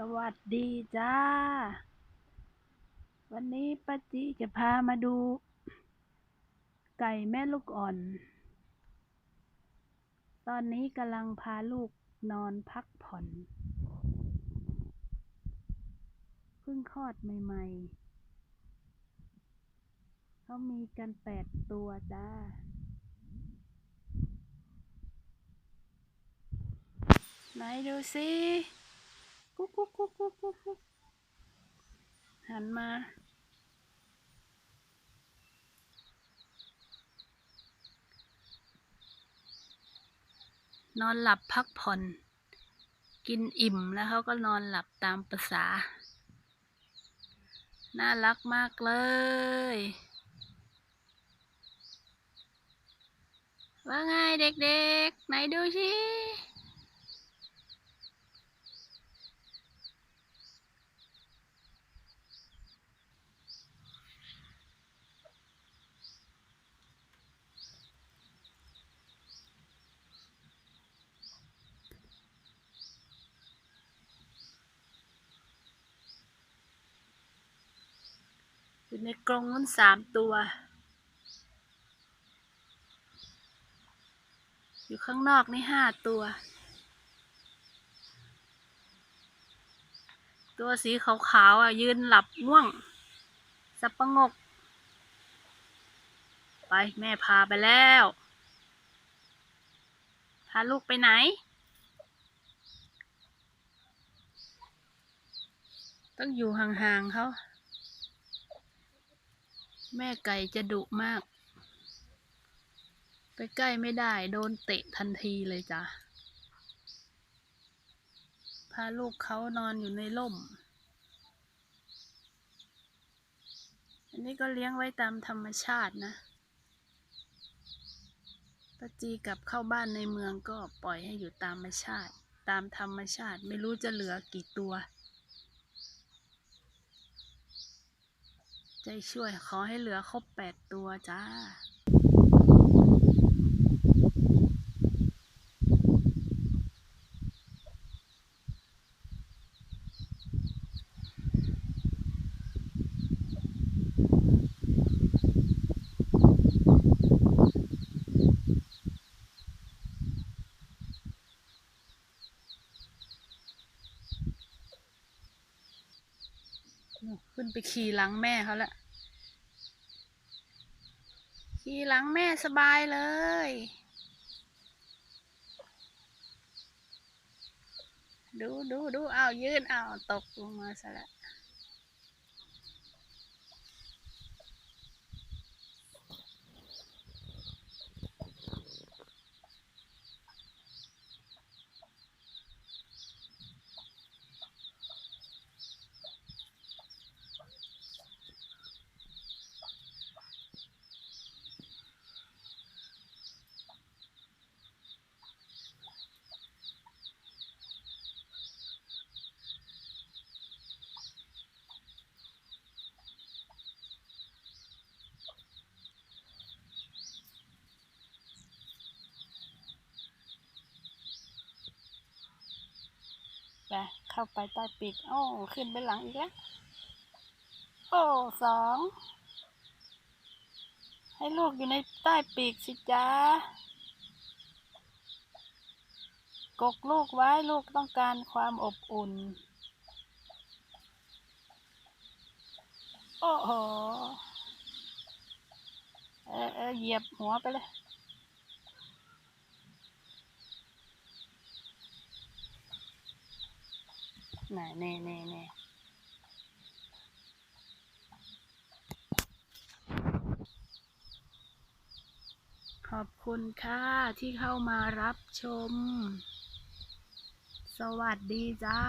สวัสดีจ้า วันนี้ป้าจีจะพามาดู ไก่แม่ลูกอ่อน ตอนนี้กำลังพาลูกนอนพักผ่อน เพิ่งคลอดใหม่ ๆ เขามีกันแปดตัวจ้าไหนดูสิ กุ๊กกุ๊กกุ๊กกุ๊กกุ๊กหันมา นอนหลับพักผ่อน กินอิ่มแล้วเขาก็นอนหลับตามประษา น่ารักมากเลยว่าไงเด็กๆ ไหนดูสิ อยู่ในกรงนั้นสามตัว อยู่ข้างนอกนี่ห้าตัว ตัวสีขาวๆอะยืนหลับง่วง สับประงก ไปแม่พาไปแล้ว พาลูกไปไหนต้องอยู่ห่างๆเขา แม่ไก่จะดุมาก ไปใกล้ไม่ได้โดนเตะทันทีเลยจ้ะ พาลูกเขานอนอยู่ในร่ม อันนี้ก็เลี้ยงไว้ตามธรรมชาตินะป้าจีกลับเข้าบ้านในเมืองก็ปล่อยให้อยู่ตามธรรมชาติ ตามธรรมชาติไม่รู้จะเหลือกี่ตัว ใจช่วยขอให้เหลือครบแปดตัวจ้า ขึ้นไปขี่หลังแม่เขาละขี่หลังแม่สบายเลย ดูดูดูเอายืนเอาตกลงมาซะแล้ว เข้าไปใต้ปีกโอ้ขึ้นไปหลังอีกแล้วโอ้สองให้ลูกอยู่ในใต้ปีกสิจ้ากกลูกไว้ลูกต้องการความอบอุ่น โอ้โห เออเออเหยียบหัวไปเลย ไหนเน่แน่แน่ขอบคุณค่ะที่เข้ามารับชม สวัสดีจ้า